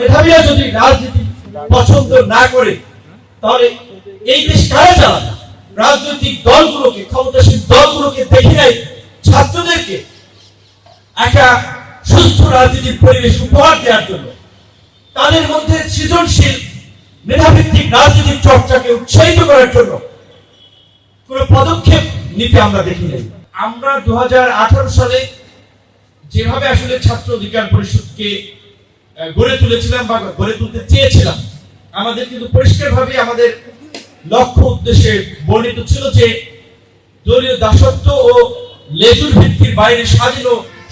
মেধাবীরা যদি রাজনীতি পছন্দ না করে, তাহলে এই দেশ কারা চালাবে? রাজনৈতিক দলগুলোকে ক্ষমতাসীন দলগুলোকে দেখে নেয় ছাত্রদেরকে একটা সুস্থ রাজনীতির পরিবেশ উপহার দেওয়ার জন্য। তাদের মধ্যে সৃজনশীল মেধাভিত্তিক রাজনীতির চর্চাকে উৎসাহিত করার জন্য কোন পদক্ষেপ নিতে আমরা দেখি নাই। আমরা দু হাজার আঠারো সালে যেভাবে আসলে ছাত্র অধিকার পরিষদকে গড়ে তুলেছিলাম বা গড়ে তুলতে চেয়েছিলাম। আমাদের কিন্তু পরিষ্কারভাবে আমাদের লক্ষ্য উদ্দেশ্যে বর্ণিত ছিল যে দলীয় দাসত্ব ও লেজুর ভিত্তির বাইরে স্বাধীন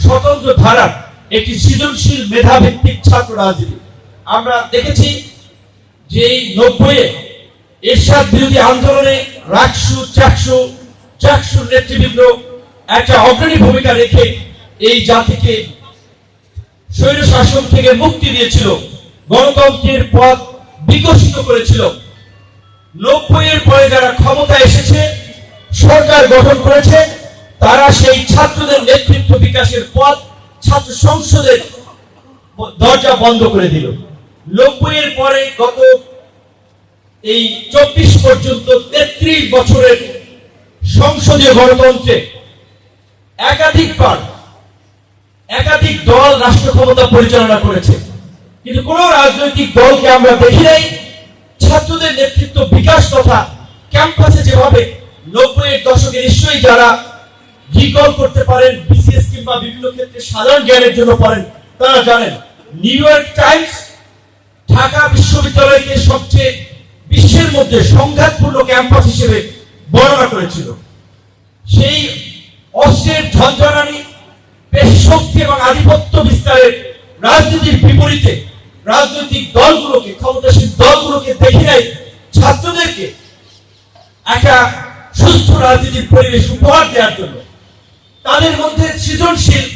স্বতন্ত্র ধারার একটি সৃজনশীল মেধাভিত্তিক ছাত্র রাজনীতি। আমরা দেখেছি যে এই নব্বইয়ে এরশাদ বিরোধী আন্দোলনে রাকসু চাকসু, চাকসুর নেতৃবৃন্দ একটা অগ্রণী ভূমিকা রেখে এই জাতিকে স্বৈর শাসন থেকে মুক্তি দিয়েছিল, গণতন্ত্রের পথ বিকশিত করেছিল। নব্বই এর পরে যারা ক্ষমতা এসেছে, সরকার গঠন করেছে, তারা সেই ছাত্রদের নেতৃত্ব বিকাশের পথ, ছাত্র সংসদের দরজা বন্ধ করে দিল। নব্বই এর পরে গত এই চব্বিশ পর্যন্ত তেত্রিশ বছরের সংসদীয় গণতন্ত্রে একাধিকবার একাধিক দল রাষ্ট্র ক্ষমতা পরিচালনা করেছে। কিন্তু কোন রাজনৈতিক দলকে আমরা দেখি নাই। ছাত্রদের নেতৃত্ব বিকাশ তথা ক্যাম্পাসে যেভাবে নব্বই দশকে নিশ্চয়ই যারা রিকল করতে পারেন বিসিএস কিংবা বিভিন্ন ক্ষেত্রে সাধারণ জ্ঞানের জন্য পারেন তারা জানেন নিউ ইয়র্ক টাইমস ঢাকা বিশ্ববিদ্যালয়কে সবচেয়ে বিশ্বের মধ্যে সংঘাতপূর্ণ ক্যাম্পাস হিসেবে বর্ণনা করেছিল। সেই অস্ত্রের শক্তি এবং আধিপত্য বিস্তারের রাজনীতির বিপরীতে রাজনৈতিক দলগুলোকে ক্ষমতাসীন দলগুলোকে দেখে নেয় ছাত্রদেরকে একটা সুস্থ রাজনীতির পরিবেশ উপহার দেওয়ার জন্য। তাদের মধ্যে সৃজনশীল,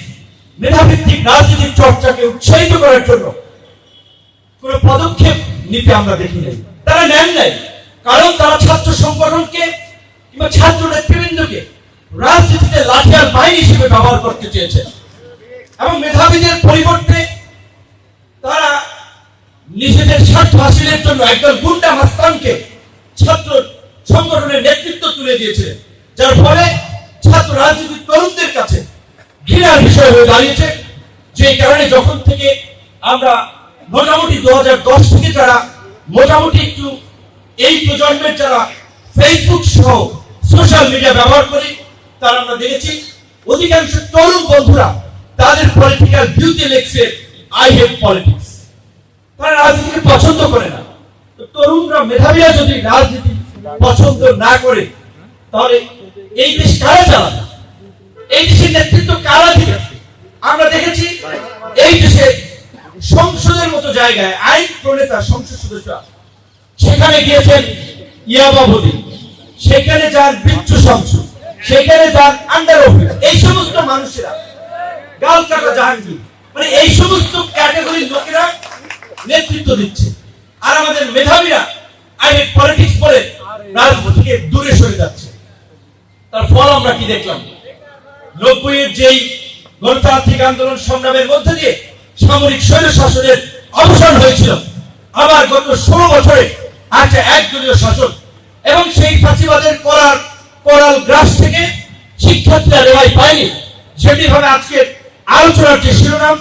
মেধাভিত্তিক রাজনীতির চর্চাকে উৎসাহিত করার জন্য কোন পদক্ষেপ নিতে আমরা দেখি নাই। তারা নেন নাই, কারণ তারা ছাত্র সংগঠনকে কিংবা ছাত্র নেতৃবৃন্দকে রাজনীতিতে লাঠিয়ার বাহিনী হিসেবে ব্যবহার করতে চেয়েছে এবং মেধাবীদের পরিবর্তে তারা নিজেদের স্বার্থ হাসিলের জন্য একজন গুন্ডা মাস্তানকে ছাত্র সংগঠনের নেতৃত্ব তুলে দিয়েছে, যার ফলে ছাত্র রাজনীতির তরুণদের কাছে ঘৃণার বিষয় হয়ে দাঁড়িয়েছে। যে কারণে যখন থেকে আমরা মোটামুটি দু হাজার দশ থেকে যারা মোটামুটি একটু এই প্রজন্মের যারা ফেসবুক সহ সোশ্যাল মিডিয়া ব্যবহার করি, তারা আমরা দেখেছি, অধিকাংশ তরুণ বন্ধুরা পলিটিক্যাল ভিউতে লেখছে আই হেট পলিটিক্স তারা রাজনীতিকে পছন্দ করে না। তরুণরা, মেধাবীরা যদি রাজনীতি পছন্দ না করে, তাহলে এই দেশ কারা চালাবে? এই দেশের নেতৃত্ব কারা দিবে? আমরা দেখেছি এই দেশে সংসদের মতো জায়গায় আইন প্রণেতা সংসদ সদস্য সেখানে গিয়েছেন ইয়াবাবুদি সেখানে যান বিচ্ছু সংসদ। সেখানে যান আন্ডার অফিস এই সমস্ত মানুষেরা মানে এই সমস্ত ক্যাটাগরির লোকেরা নেতৃত্ব দিচ্ছে। আর আমাদের মেধাবীরা পলিটিক্স বলে রাজনীতি থেকে দূরে সরে যাচ্ছে। তার ফল আমরা কি দেখলাম? যেই গণতান্ত্রিক আন্দোলন সংগ্রামের মধ্যে দিয়ে সামরিক স্বৈর শাসনের অবসান হয়েছিল, আবার গত ষোলো বছরে আছে একদলীয় শাসন এবং সেই ফাঁসিবাদের করার করাল গ্রাস থেকে শিক্ষার্থীরা রেহাই পায়নি, সেটি হবে আজকের আলোচনার যে শিরোনাম,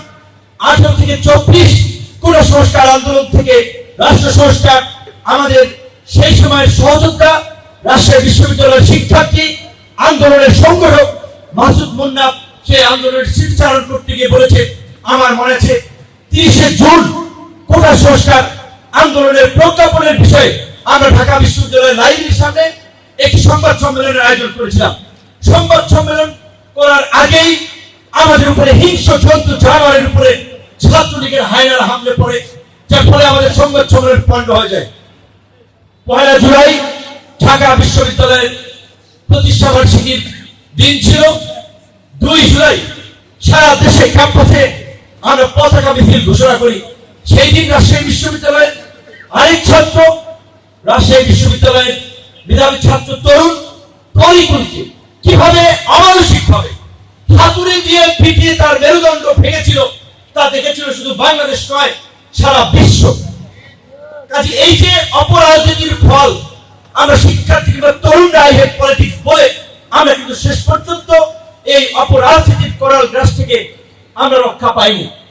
আঠারো থেকে চব্বিশ কোন সংস্কার আন্দোলন থেকে রাষ্ট্র সংস্কার, আমাদের সেই সময়ের সহযোদ্ধা, রাজশাহী বিশ্ববিদ্যালয়ের শিক্ষার্থী, আন্দোলনের সংগঠক মাসুদ মুন্না সেই আন্দোলনের শিরচারণ করতে গিয়ে বলেছে, আমার মনে আছে তিরিশে জুন কোটা সংস্কার আন্দোলনের প্রজ্ঞাপনের বিষয়ে আমরা ঢাকা বিশ্ববিদ্যালয়ের লাইব্রেরির সামনে একটি সংবাদ সম্মেলনের আয়োজন করেছিলাম। সংবাদ সম্মেলন করার আগেই আমাদের উপরে হিংস্র জন্তু জানোয়ারের উপরে ছাত্রলীগের হায়নার হামলে পড়ে, যার ফলে আমাদের সংবাদ সম্মেলন পণ্ড হয়ে যায়। পয়লা জুলাই ঢাকা বিশ্ববিদ্যালয়ের প্রতিষ্ঠা বার্ষিকীর দিন ছিল। দুই জুলাই সারা দেশে ক্যাম্পাসে আমরা পতাকা মিছিল ঘোষণা করি। সেই দিন রাজশাহী বিশ্ববিদ্যালয়ের আরেক ছাত্র, রাজশাহী বিশ্ববিদ্যালয়ের মেধাবী ছাত্র তরুণ তরিকুলকে কীভাবে দিয়ে পিটিয়ে তার মেরুদণ্ড ভেঙেছিল, তা দেখেছিল শুধু বাংলাদেশ নয়, সারা বিশ্ব। কাজে এই যে অপরাজনীতির ফল, আমরা শিক্ষার্থী কিংবা তরুণরা হেড পলিটিক্স বলে আমরা কিন্তু শেষ পর্যন্ত এই অপরাজনীতির করাল গ্রাস থেকে আমরা রক্ষা পাইনি।